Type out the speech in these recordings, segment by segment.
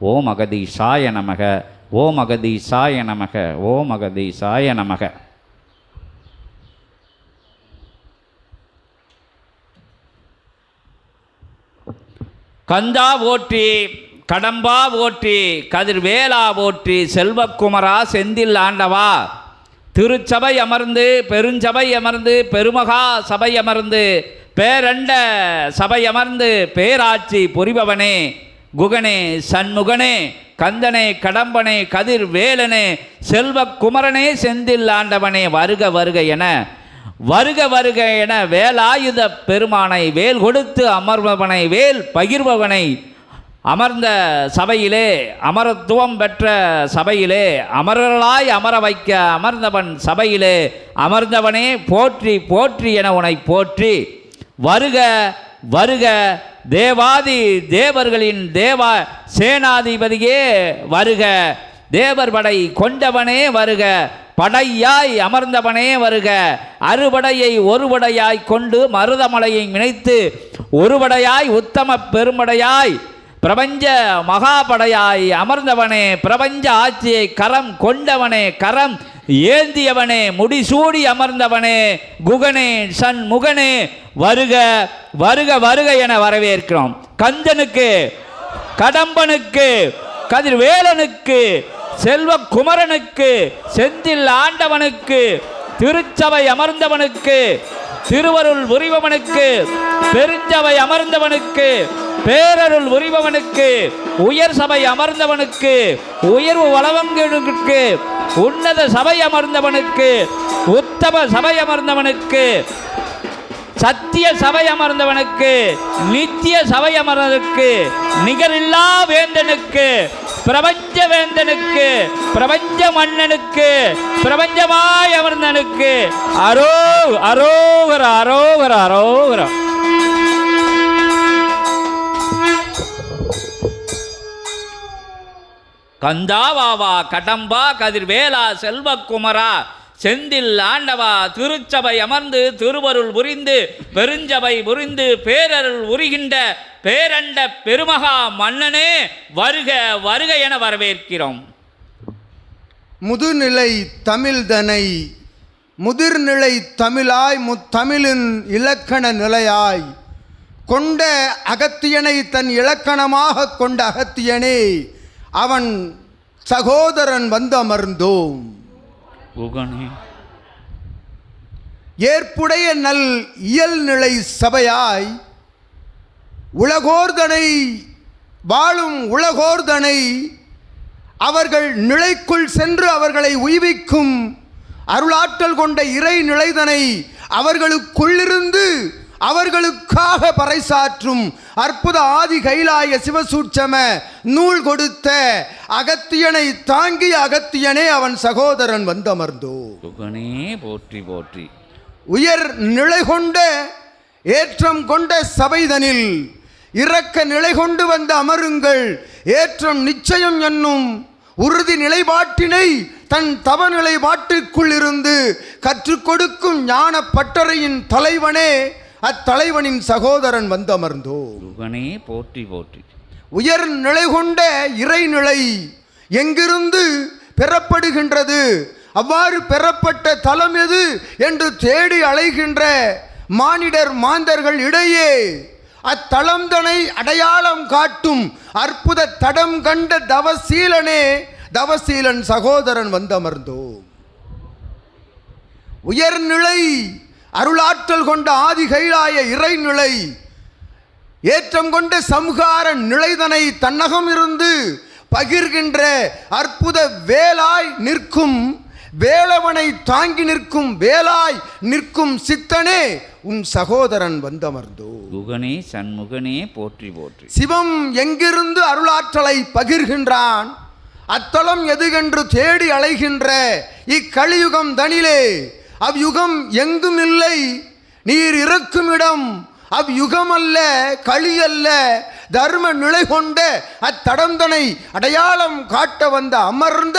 ஓம் சாய நமக ஓம் சாய நமக ஓம் சாய நமக. கந்தா ஓற்றி கடம்பா ஓற்றி கதிர்வேலா ஓற்றி செல்வக்குமரா செந்தில் ஆண்டவா. திருச்சபை அமர்ந்து பெருஞ்சபை அமர்ந்து பெருமகா சபை அமர்ந்து பேரண்ட சபை அமர்ந்து பேராட்சி புரிபவனே. குகனே சண்முகனே கந்தனே கடம்பனே கதிர் வேலனே செல்வக்குமரனே செந்தில் ஆண்டவனே வருக வருக என வருக வருக என வேலாயுத பெருமானை வேல் கொடுத்து அமர்பவனை வேல் பகிர்பவனை அமர்ந்த சபையிலே அமரத்துவம் பெற்ற சபையிலே அமரர்களாய் அமர வைக்க அமர்ந்தவன் சபையிலே அமர்ந்தவனே போற்றி போற்றி என உனை போற்றி வருக வருக தேவாதி தேவர்களின் தேவா சேனாதிபதியே வருக. தேவர் படை கொண்டவனே வருக. படையாய் அமர்ந்தவனே வருக. அறுபடையை ஒருபடையாய் கொண்டு மருதமலையை இணைத்து ஒருபடையாய் உத்தம பெருமடையாய் பிரபஞ்ச மகாபடையாய் அமர்ந்தவனே. பிரபஞ்ச ஆட்சியை கரம் கொண்டவனே. கரம் ஏந்தியவனே முடிசூடி அமர்ந்தவனே குகனே சன் முகனே வருக வருக வருக என வரவேற்கிறோம். கந்தனுக்கு கடம்பனுக்கு கதிர்வேலனுக்கு செல்வக்குமரனுக்கு செந்தில் ஆண்டவனுக்கு திருச்சபை அமர்ந்தவனுக்கு திருவருள் உரிபவனுக்கு பெருஞ்சபை அமர்ந்தவனுக்கு பேரருள் உரிபவனுக்கு உயர் சபை அமர்ந்தவனுக்கு உயர்வு வளவங்களுக்கு உன்னத சபை அமர்ந்தவனுக்கு உத்தம சபை அமர்ந்தவனுக்கு சத்திய சபை அமர்ந்தவனுக்கு நித்திய சபை அமர்ந்தவனுக்கு நிகரில்லா வேந்தனுக்கு பிரபஞ்ச வேந்தனுக்கு பிரபஞ்ச மன்னனுக்கு பிரபஞ்சமாய் அமர்ந்தனுக்கு. அரோ அரோகர அரோகர அரோகர கந்தாவாவா கடம்பா கதிர்வேலா செல்வக்குமரா. செந்தில் ஆண்டவா திருச்சபை அமர்ந்து திருவருள் புரிந்து பெருஞ்சபை புரிந்து பேரருள் உரிகின்ற பேரண்ட பெருமகா மன்னனே வருக வருக என வரவேற்கிறோம். முதுநிலை தமிழ்தனை முதிர்நிலை தமிழாய் முத்தமிழின் இலக்கண நிலையாய் கொண்ட அகத்தியனை தன் இலக்கணமாக கொண்ட அகத்தியனே அவன் சகோதரன் வந்து அமர்ந்தோம் ஏற்புடைய நல் இயல்நிலை சபையாய் உலகோர்தனை வாழும் உலகோர்தனை அவர்கள் நிலைக்குள் சென்று அவர்களை உய்விக்கும் அருளாற்றல் கொண்ட இறை நிலைதனை அவர்களுக்குள்ளிருந்து அவர்களுக்காக பறைசாற்றும் அற்புத ஆதி கைலாய சிவசூட்சம நூல் கொடுத்த அகத்தியனை தாங்கிய அகத்தியனே அவன் சகோதரன் வந்தமர்ந்தோ. குகனே போற்றி போற்றி. உயர் நிலை கொண்ட ஏற்றம் கொண்ட சபைதனில் இரக்க நிலை கொண்டு வந்து அமருங்கள். ஏற்றம் நிச்சயம் என்னும் உறுதி நிலைப்பாட்டினை தன் தவ நிலைப்பாட்டுக்குள் இருந்து கற்றுக் கொடுக்கும் ஞான பட்டறையின் தலைவனே அத்தலைவனின் சகோதரன் வந்து அமர்ந்தோ குகனே போற்றி போற்றி. உயர் நிலை கொண்ட இறைநிலை எங்கிருந்து பெறப்படுகின்றது? அவ்வாறு பெறப்பட்ட தலம் எது என்று தேடி அலைகின்ற மானிடர் மாந்தர்கள் இடையே அத்தளம்தனை அடையாளம் காட்டும் அற்புத தடம் கண்ட தவசீலனே தவசீலன் சகோதரன் வந்தமர்ந்தோம். உயர்நிலை அருளாற்றல் கொண்ட ஆதி கைலாய இறைநிலை ஏற்றம் கொண்ட சம்ஹார நிலைதனை தன்னகம் இருந்து பகிர்கின்ற அற்புத வேலாய் நிற்கும் வேலவனை தாங்கி நிற்கும் வேலாய் நிற்கும் சித்தனே உன் சகோதரன் வந்தமர்ந்தோ. குகனே சண்முகனே போற்றி போற்றி. சிவம் எங்கிருந்து அருளாற்றலை பகிர்கின்றான்? அத்தலம் எதுகென்று தேடி அலைகின்ற இக்கலியுகம் தனிலே அவ்யுகம் எங்கும் இல்லை. நீர் இருக்கும் இடம் அவ்யுகம் அல்ல களி அல்ல தர்ம நிலை கொண்ட அத்தடந்தனை அடையாளம் காட்ட வந்த அமர்ந்த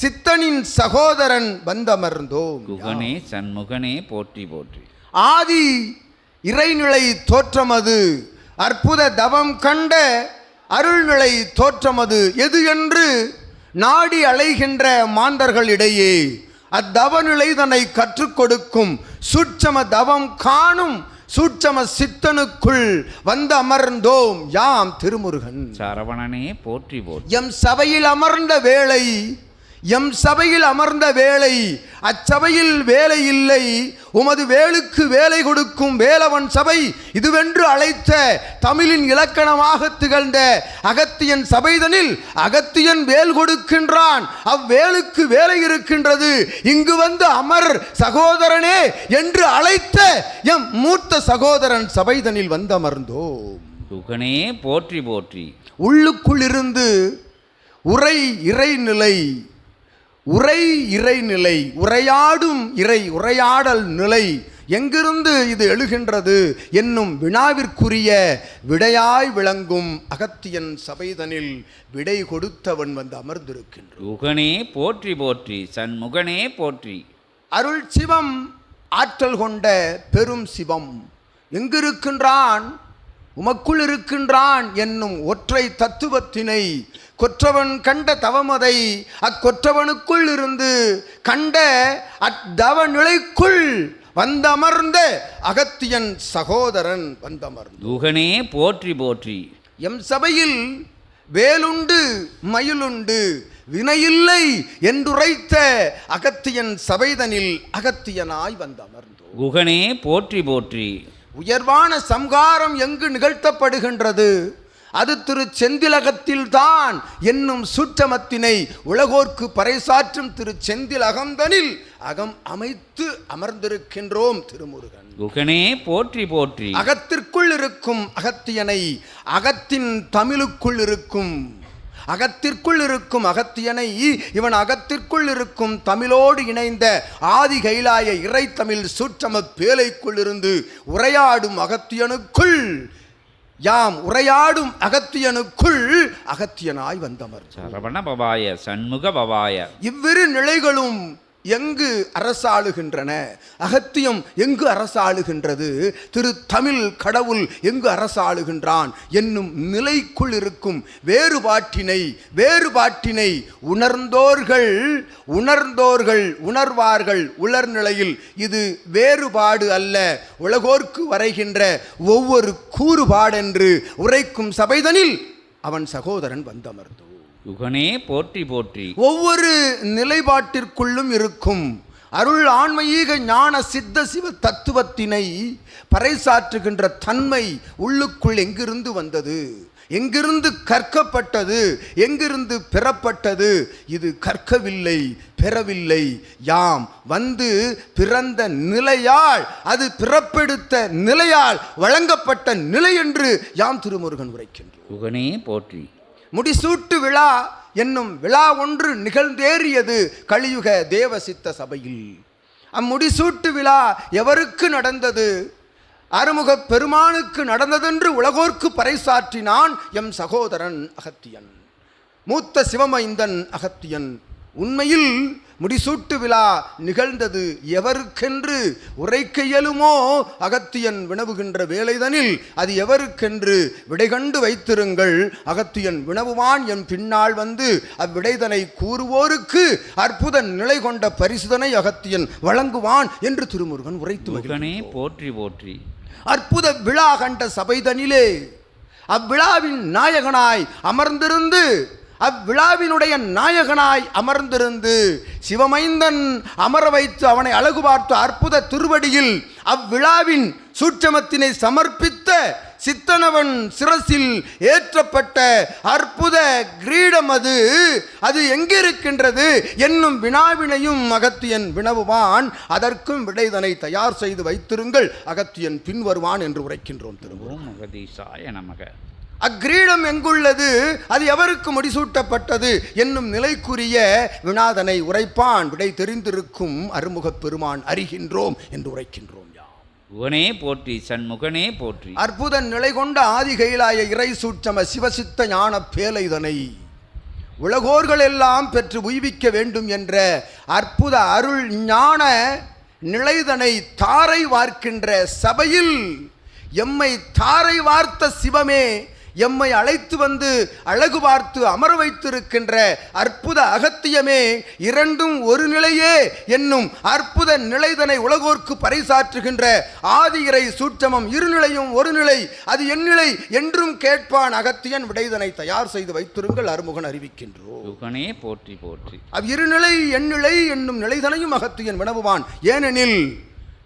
சித்தனின் சகோதரன் வந்தமர்ந்தோம். குகனே சண்முகனே போற்றி போற்றி. ஆதி இறைநிலை தோற்றம் அது அற்புத தவம் கண்ட அருள்நிலை தோற்றமது. எது என்று நாடி அலைகின்ற மாந்தர்களிடையே அத்தவநிலை தன்னை கற்றுக் கொடுக்கும். சூட்சம தவம் காணும். சூட்சம சித்தனுக்குள் வந்து அமர்ந்தோம். யாம் திருமுருகன். சரவணனே போற்றி போற்றி. எம் சபையில் அமர்ந்த வேளை எம் சபையில் அமர்ந்த வேளை அச்சபையில் வேலை இல்லை. உமது வேலுக்கு வேலை கொடுக்கும் வேலவன் சபை இதுவென்று அழைத்த தமிழின் இலக்கணமாக திகழ்ந்த அகத்தியன் சபைதனில் அகத்தியன் வேல் கொடுக்கின்றான். அவ்வேலுக்கு வேலை இருக்கின்றது. இங்கு வந்து அமர் சகோதரனே என்று அழைத்த எம் மூத்த சகோதரன் சபைதனில் வந்து அமர்ந்தோம் குகனே போற்றி போற்றி. உள்ளுக்குள் இருந்து உரை இறைநிலை. உரை இறைநிலை உரையாடும் இறை உரையாடல் நிலை எங்கிருந்து இது எழுகின்றது என்னும் வினாவிற்குரிய விடையாய் விளங்கும் அகத்தியன் சபைதனில் விடை கொடுத்தவன் வந்து அமர்ந்திருக்கின்றான். குகனே போற்றி போற்றி சண்முகனே போற்றி. அருள் சிவம் ஆற்றல் கொண்ட பெரும் சிவம். எங்கிருக்கின்றான்? உமக்குள் இருக்கின்றான் என்னும் ஒற்றை தத்துவத்தினை கொற்றவன் கண்ட தவமதை அக்கொற்றவனுக்குள் இருந்து கண்ட அத்தவ நிலைக்குள் வந்தமர்ந்த அகத்தியன் சகோதரன் வந்தமர்ந்த. குகனே போற்றி போற்றி. எம் சபையில் வேலுண்டு மயிலுண்டு வினையில்லை என்றுரைத்த அகத்தியன் சபைதனில் அகத்தியனாய் வந்தமர்ந்தோம். குகனே போற்றி போற்றி. உயர்வான சம்காரம் எங்கு நிகழ்த்தப்படுகின்றது? அது திரு செந்திலகத்தில்தான் என்னும் சுற்றமத்தினை உலகோர்க்கு பறைசாற்றும் திரு செந்திலகந்தனில் அகம் அமைத்து அமர்ந்திருக்கின்றோம் திருமுருகன். குகனே போற்றி போற்றி. அகத்திற்குள் இருக்கும் அகத்தியனை அகத்தின் தமிழுக்குள் இருக்கும். அகத்திற்குள் இருக்கும் அகத்தியனை இவன் அகத்திற்குள் இருக்கும் தமிழோடு இணைந்த ஆதி கைலாய இறைத்தமிழ் சூற்றம பேலைக்குள் இருந்து உரையாடும் அகத்தியனுக்குள் யாம் உரையாடும் அகத்தியனுக்குள் அகத்தியனாய் வந்தமர். சரவண பவாய சண்முக பவாய. இவ்விரு நிலைகளும் எங்கு அரசாளுகின்றன? அகத்தியம் எங்கு அரசாளுகின்றது? திரு தமிழ் கடவுள் எங்கு அரசாளுகின்றான்? என்னும் நிலைக்குள் இருக்கும் வேறுபாட்டினை வேறுபாட்டினை உணர்ந்தோர்கள் உணர்ந்தோர்கள் உணர்வார்கள் உலர்நிலையில் இது வேறுபாடு அல்ல. உலகோர்க்கு வரைகின்ற ஒவ்வொரு கூறுபாடென்று உரைக்கும் சபைதனில் அவன் சகோதரன் வந்தமர்ந்தோம் குகனே போற்றி போற்றி. ஒவ்வொரு நிலைப்பாட்டிற்குள்ளும் இருக்கும். அருள் ஆன்மீக ஞான சித்த சிவ தத்துவத்தினை பறைசாற்றுகின்ற தன்மை உள்ளுக்குள் எங்கிருந்து வந்தது? எங்கிருந்து கற்கப்பட்டது? எங்கிருந்து பெறப்பட்டது? இது கற்கவில்லை பெறவில்லை. யாம் வந்து பிறந்த நிலையால் அது பிறப்பெடுத்த நிலையால் வழங்கப்பட்ட நிலை என்று யாம் திருமுருகன் உரைக்கின்றோம் குகனே போற்றி. முடிசூட்டு விழா என்னும் விழா ஒன்று நிகழ்ந்தேறியது கலியுக தேவசித்த சபையில். அம்முடிசூட்டு விழா எவருக்கு நடந்தது? அருமுகப் பெருமானுக்கு நடந்ததென்று உலகோர்க்கு பறைசாற்றினான் எம் சகோதரன் அகத்தியன். மூத்த சிவமைந்தன் அகத்தியன். உண்மையில் முடிசூட்டு விழா நிகழ்ந்தது எவருக்கென்று? உரைக்க இயலுமோ? அகத்தியன் வினவுகின்ற வேலைதனில் அது எவருக்கென்று? விடைகண்டு வைத்திருங்கள். அகத்தியன் வினவுவான் என் பின்னால் வந்து அவ்விடைதனை கூறுவோருக்கு அற்புத நிலை கொண்ட பரிசுதனை அகத்தியன் வழங்குவான் என்று திருமுருகன் உரைத்து போற்றி போற்றி. அற்புத விழா கண்ட சபைதனிலே அவ்விழாவின் நாயகனாய் அமர்ந்திருந்து அவ்விழாவினுடைய நாயகனாய் அமர்ந்திருந்து சிவமைந்தன் அமர வைத்து அவனை அழகு பார்த்து அற்புத திருவடியில் அவ்விழாவின் சூட்சமத்தினை சமர்ப்பித்த சித்தனவன் சிரசில் ஏற்றப்பட்ட அற்புத கிரீடம் அது. அது எங்கிருக்கின்றது என்னும் வினாவினையும் அகத்தியன் வினவுவான். அதற்கும் விடைதனை தயார் செய்து வைத்திருங்கள். அகத்தியன் பின்வருவான் என்று உரைக்கின்றோம் திருவோம் மகதீசாய நமக. அக்கிரீடம் எங்குள்ளது? அது எவருக்கு முடிசூட்டப்பட்டது? என்னும் நிலைக்குரிய வினாதனை உரைப்பான். விடை தெரிந்திருக்கும் அருமுகப் பெருமான் அறிகின்றோம் என்று உரைக்கின்றோம் குகனே போற்றி சண்முகனே போற்றி. அற்புத நிலை கொண்ட ஆதி கைலாய இறை சூட்சம சிவசித்த ஞான பேலைதனை. உலகோர்கள் எல்லாம் பெற்று உய்விக்க வேண்டும் என்ற அற்புத அருள் ஞான நிலைதனை தாரை வார்க்கின்ற சபையில் எம்மை தாரை வார்த்த சிவமே எம்மை அழைத்து வந்து அழகு பார்த்து அமர வைத்திருக்கின்ற அற்புத அகத்தியமே இரண்டும் ஒரு நிலையே என்னும் அற்புத நிலைதனை உலகோர்க்கு பறைசாற்றுகின்ற ஆதியிறை சூட்சமம் இருநிலையும் ஒரு நிலை. அது என் நிலை என்றும் கேட்பான் அகத்தியன் விடைதனை தயார் செய்து வைத்திருங்கள் அருமுகன் அறிவிக்கின்றோம். போற்றி போற்றி. அவ் இருநிலை எண்ணிலை என்னும் நிலைதனையும் அகத்தியன் வினவுவான். ஏனெனில்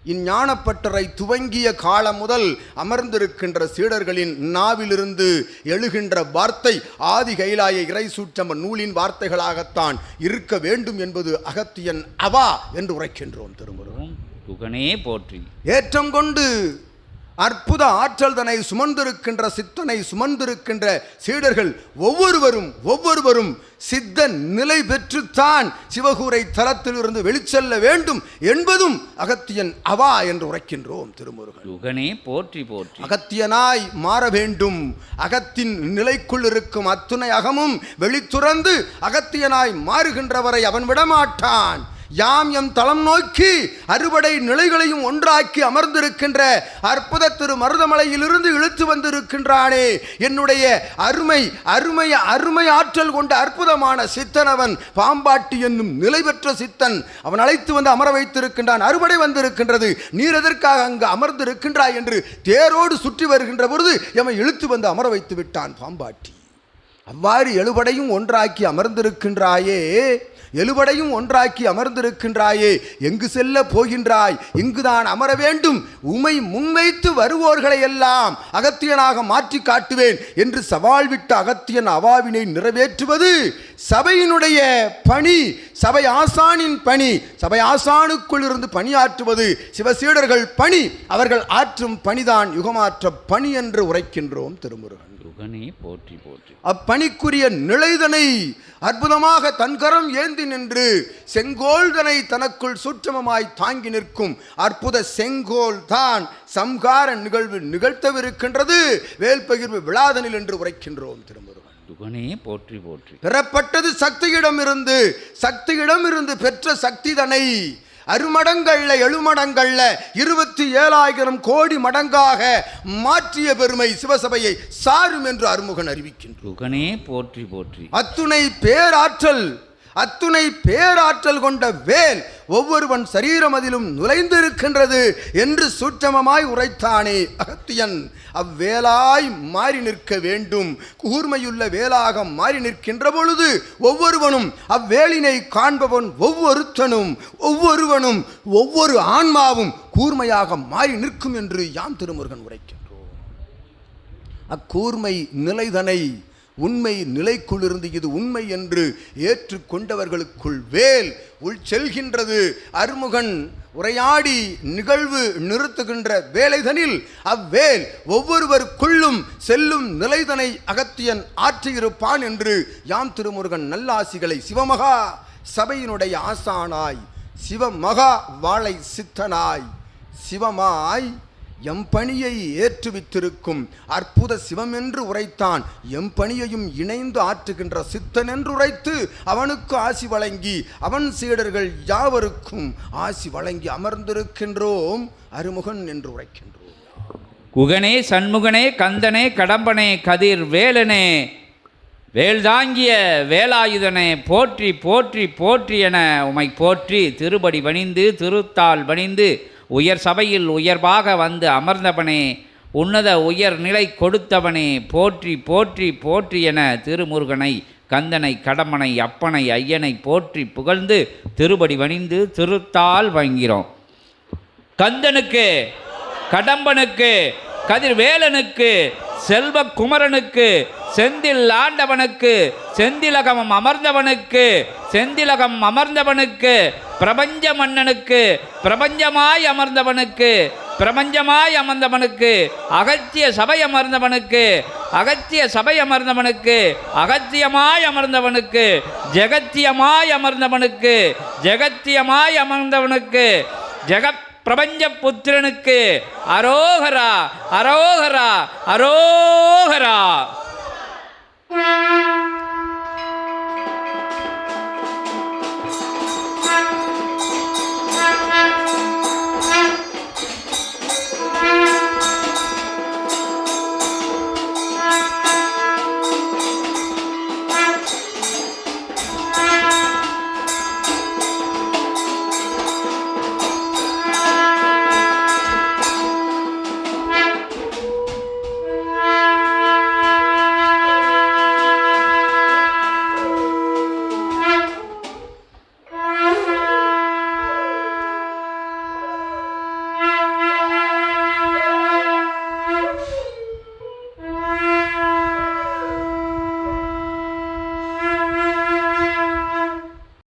இஞ்ஞானப்பட்டறை துவங்கிய காலம் முதல் அமர்ந்திருக்கின்ற சீடர்களின் நாவிலிருந்து எழுகின்ற வார்த்தை ஆதி கைலாய இறை சூற்றம நூலின் வார்த்தைகளாகத்தான் இருக்க வேண்டும் என்பது அகத்தியன் அவா என்று உரைக்கின்றோம் திருமுருகன். யுகனே போற்றி. ஏற்றம் கொண்டு அற்புத ஆற்றல் தன்னை சுமந்திருக்கின்ற சித்தனை சுமந்திருக்கின்ற சீடர்கள் ஒவ்வொருவரும் ஒவ்வொருவரும் சித்த நிலை பெற்றுத்தான் சிவகூரை தலத்திலிருந்து வெளிச்செல்ல வேண்டும் என்பதும் அகத்தியன் அவா என்று உரைக்கின்றோம் திருமுருகன். யுகனே போற்றி போற்றி. அகத்தியனாய் மாற வேண்டும். அகத்தின் நிலைக்குள் இருக்கும் அத்துணை அகமும் வெளித்துறந்து அகத்தியனாய் மாறுகின்றவரை அவன் விடமாட்டான். யாம் எம் தளம் நோக்கி அறுபடை நிலைகளையும் ஒன்றாக்கி அமர்ந்திருக்கின்ற அற்புத திரு மருதமலையிலிருந்து இழுத்து வந்திருக்கின்றானே. என்னுடைய அருமை அருமை அருமை ஆற்றல் கொண்ட அற்புதமான சித்தன் அவன் பாம்பாட்டி என்னும் நிலை பெற்ற சித்தன் அவன் அழைத்து வந்து அமர வைத்திருக்கின்றான். அறுபடை வந்திருக்கின்றது. நீர் எதற்காக அங்கு அமர்ந்திருக்கின்றாய் என்று தேரோடு சுற்றி வருகின்ற பொழுது எம்மை இழுத்து வந்து அமர வைத்து விட்டான் பாம்பாட்டி. அவ்வாறு எழுபடையும் ஒன்றாக்கி அமர்ந்திருக்கின்றாயே. எழுபடையும் ஒன்றாக்கி அமர்ந்திருக்கின்றாயே எங்கு செல்ல போகின்றாய்? இங்குதான் அமர வேண்டும். உமை முன்வைத்து வருவோர்களை எல்லாம் அகத்தியனாக மாற்றி காட்டுவேன் என்று சவால் விட்ட அகத்தியன் அவாவினை நிறைவேற்றுவது சபையினுடைய பணி சபை ஆசானின் பணி சபை ஆசானுக்குள் இருந்து பணியாற்றுவது சிவசீடர்கள் பணி அவர்கள் ஆற்றும் பணிதான் யுகமாற்ற பணி என்று உரைக்கின்றோம் திருமுருகன். யுகனே போற்றி போற்றி. அப்பணிக்குரிய நிலைதனை அற்புதமாக தன்கரம் ஏந்தி நின்று செங்கோல்தனை தனக்குள் சூட்சமமாய் தாங்கி நிற்கும் அற்புத செங்கோல் தான் சம்கார நிகழ்வு நிகழ்த்தவிருக்கின்றது வேல்பகிர்வு விழாதனில் என்று உரைக்கின்றோம் திருமுருகன். யுகனே போற்றி போற்றி. பெறப்பட்டது சக்தியிடமிருந்து சக்தியிடமிருந்து பெற்ற சக்திதனை. அருமடங்கள்ல எழுமடங்கள்ல இருபத்தி ஏழாயிரம் கோடி மடங்காக மாற்றிய பெருமை சிவசபையை சாரும் என்று அருமுகன் அறிவிக்கின்றார். போற்றி போற்றி. அத்துணை பேராற்றல் அத்துணை பேராற்றல் கொண்ட வேல் ஒவ்வொருவன் சரீரமதிலும் நுழைந்திருக்கின்றது என்று சூட்சமமாய் உரைத்தானே. அகத்தியன் அவ்வேலாய் மாறி நிற்க வேண்டும். கூர்மையுள்ள வேலாக மாறி நிற்கின்ற பொழுது ஒவ்வொருவனும் அவ்வேலினை காண்பவன் ஒவ்வொருத்தனும் ஒவ்வொருவனும் ஒவ்வொரு ஆன்மாவும் கூர்மையாக மாறி நிற்கும் என்று யாம் திருமுருகன் உரைக்கின்றோம். அக்கூர்மை நிலைதனை உண்மை நிலைக்குள்ளிருந்து இது உண்மை என்று ஏற்றுக்கொண்டவர்களுக்குள் வேல் உள் செல்கின்றது. அருமுகன் உரையாடி நிகழ்வு நிறுத்துகின்ற வேலைதனில் அவ்வேல் ஒவ்வொருவருக்குள்ளும் செல்லும் நிலைதனை அகத்தியன் ஆற்றியிருப்பான் என்று யாம் திருமுருகன் நல்லாசிகளை சிவமகா சபையினுடைய ஆசானாய் சிவமகா வாழை சித்தனாய் சிவமாய் எம் பணியை ஏற்றுவித்திருக்கும் அற்புத சிவம் என்று உரைத்தான். எம் பணியையும் இணைந்து ஆற்றுகின்ற சித்தன் என்று உரைத்து அவனுக்கு ஆசி வழங்கி அவன் சீடர்கள் யாவருக்கும் ஆசி வழங்கி அமர்ந்திருக்கின்றோம். அருமுகன் என்று உரைக்கின்றோம். குகனே சண்முகனே கந்தனே கடம்பனே கதிர் வேலனே வேல்தாங்கிய வேலாயுதனே போற்றி போற்றி போற்றி என உமை போற்றி திருபடி பணிந்து திருத்தால் பணிந்து உயர் சபையில் உயர்வாக வந்து அமர்ந்தவனே உன்னத உயர் நிலை கொடுத்தவனே போற்றி போற்றி போற்றி என திருமுருகனை கந்தனை கடம்பனை அப்பனை ஐயனை போற்றி புகழ்ந்து திருபடி வணிந்து திருத்தால் வங்கிறோம். கந்தனுக்கு கடம்பனுக்கு கதிர்வேலனுக்கு செல்வ குமரனுக்கு செந்தில் ஆண்டவனுக்கு செந்திலகம் அமர்ந்தவனுக்கு செந்திலகம் அமர்ந்தவனுக்கு பிரபஞ்ச மன்னனுக்கு பிரபஞ்சமாய் அமர்ந்தவனுக்கு பிரபஞ்சமாய் அமர்ந்தவனுக்கு அகத்திய சபை அமர்ந்தவனுக்கு அகத்திய சபை அமர்ந்தவனுக்கு அகத்தியமாய் அமர்ந்தவனுக்கு ஜெகத்தியமாய் அமர்ந்தவனுக்கு ஜெகத்தியமாய் அமர்ந்தவனுக்கு ஜெகத் பிரபஞ்ச புத்திரனுக்கு அரோகரா அரோகரா அரோகரா.